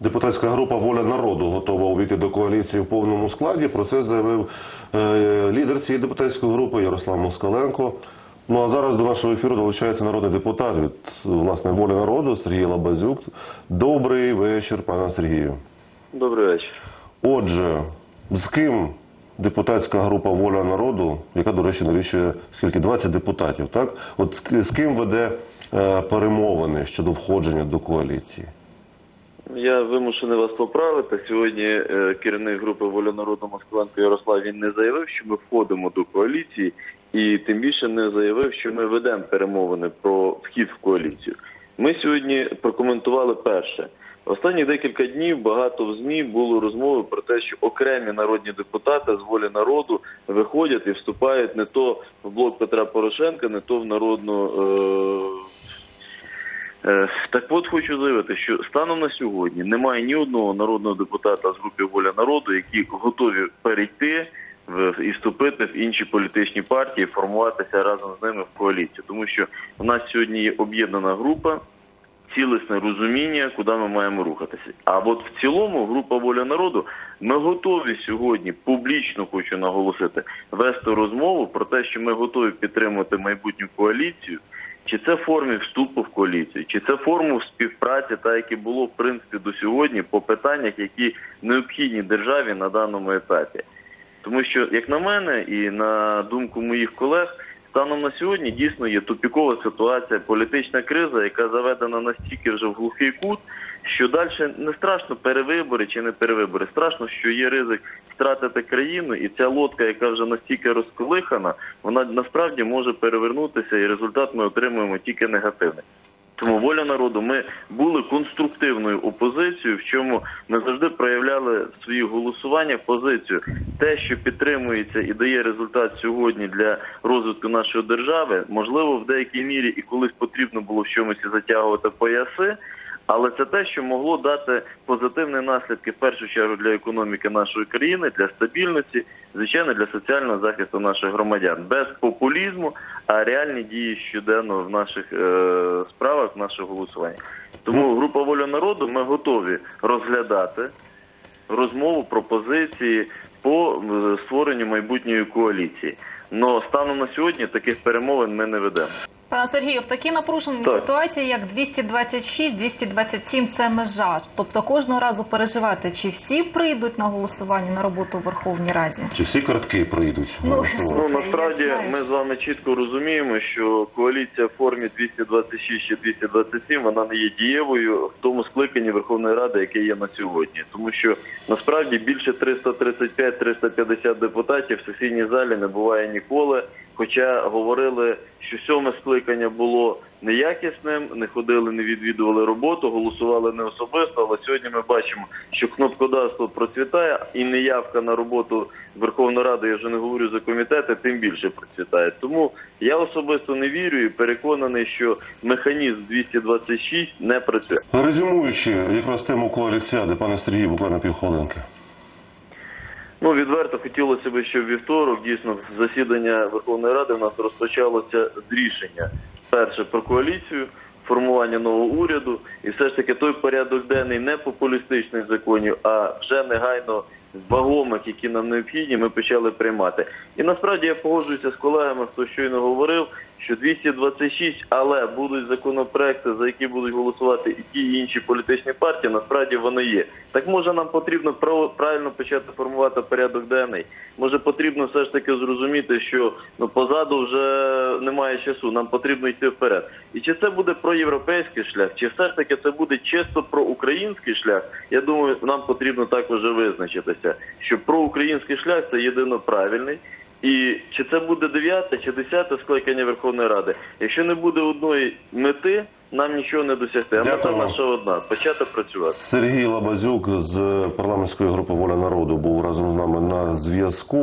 Депутатська група Воля народу готова увійти до коаліції в повному складі. Про це заявив е, лідер цієї депутатської групи Ярослав Москаленко. Ну а зараз до нашого ефіру долучається народний депутат від власне волі народу Сергій Лабазюк. Добрий вечір, пане Сергію. Добрий вечір. Отже, з ким депутатська група Воля народу, яка, до речі, налічує скільки 20 депутатів, так? От з, ким веде е, перемовини щодо входження до коаліції? Я вимушений вас поправити. Сьогодні е, керівник групи Воля народу Москаленко Ярослав він не заявив, що ми входимо до коаліції, і тим більше не заявив, що ми ведемо перемовини про вхід в коаліцію. Ми сьогодні прокоментували перше. Останні декілька днів багато в змі було розмови про те, що окремі народні депутати з волі народу виходять і вступають не то в блок Петра Порошенка, не то в народну. Е, Так от хочу заявити, що станом на сьогодні немає ні одного народного депутата з групи Воля народу, які готові перейти і вступити в інші політичні партії, формуватися разом з ними в коаліцію, тому що в нас сьогодні є об'єднана група. Цілісне розуміння, куди ми маємо рухатися. А от в цілому група воля народу ми готові сьогодні публічно хочу наголосити вести розмову про те, що ми готові підтримувати майбутню коаліцію. Чи це в формі вступу в коаліцію, чи це форму співпраці, та яке було в принципі до сьогодні по питаннях, які необхідні державі на даному етапі. Тому що, як на мене, і на думку моїх колег, станом на сьогодні дійсно є тупікова ситуація, політична криза, яка заведена настільки вже в глухий кут, що далі не страшно перевибори чи не перевибори. Страшно, що є ризик втратити країну, і ця лодка, яка вже настільки розколихана, вона насправді може перевернутися, і результат ми отримуємо тільки негативний. Тому воля народу ми були конструктивною опозицією, в чому ми завжди проявляли в своїх голосуваннях позицію. Те, що підтримується і дає результат сьогодні для розвитку нашої держави, можливо, в деякій мірі і колись потрібно було в чомусь затягувати пояси. Але це те, що могло дати позитивні наслідки в першу чергу для економіки нашої країни, для стабільності, звичайно, для соціального захисту наших громадян без популізму, а реальні дії щоденно в наших е, справах, в голосування. Тому група воля народу ми готові розглядати розмову, пропозиції по е, створенню майбутньої коаліції. Но станом на сьогодні таких перемовин ми не ведемо. Пане Сергію, в такій напруженій Так. ситуації, як 226-227 – це межа. Тобто кожного разу переживати, чи всі прийдуть на голосування на роботу у Верховній Раді. Чи всі картки прийдуть? Ну, на голосування? Ну насправді ми з вами чітко розуміємо, що коаліція в формі 226 чи 227 вона не є дієвою в тому скликанні Верховної Ради, яке є на сьогодні, тому що насправді більше 335-350 депутатів в сесійній залі не буває ніколи. Хоча говорили, що сьоме скликання було неякісним, не ходили, не відвідували роботу, голосували не особисто. Але сьогодні ми бачимо, що кнопкодавство процвітає, і неявка на роботу Верховної Ради, я вже не говорю за комітети, тим більше процвітає. Тому я особисто не вірю і переконаний, що механізм 226 не працює. Резюмуючи якраз тему коаліціади, пане Сергію, буквально півхвилинки. Ну, відверто хотілося б, щоб вівторок дійсно засідання Верховної Ради в нас розпочалося з рішення. Перше про коаліцію, формування нового уряду, і все ж таки той порядок денний не популістичних законів, а вже негайно вагомих, які нам необхідні, ми почали приймати. І насправді я погоджуюся з колегами, хто щойно говорив, що 226, але будуть законопроекти, за які будуть голосувати і ті і інші політичні партії, насправді вони є. Так може нам потрібно правильно почати формувати порядок денний. Може потрібно все ж таки зрозуміти, що ну позаду вже немає часу. Нам потрібно йти вперед. І чи це буде проєвропейський шлях, чи все ж таки це буде чисто проукраїнський шлях? Я думаю, нам потрібно також визначитися, що проукраїнський шлях це єдино правильний. І чи це буде дев'яте чи десяте скликання Верховної Ради? Якщо не буде одної мети, нам нічого не досягти. А мета наша одна почати працювати. Сергій Лабазюк з парламентської групи Воля народу був разом з нами на зв'язку.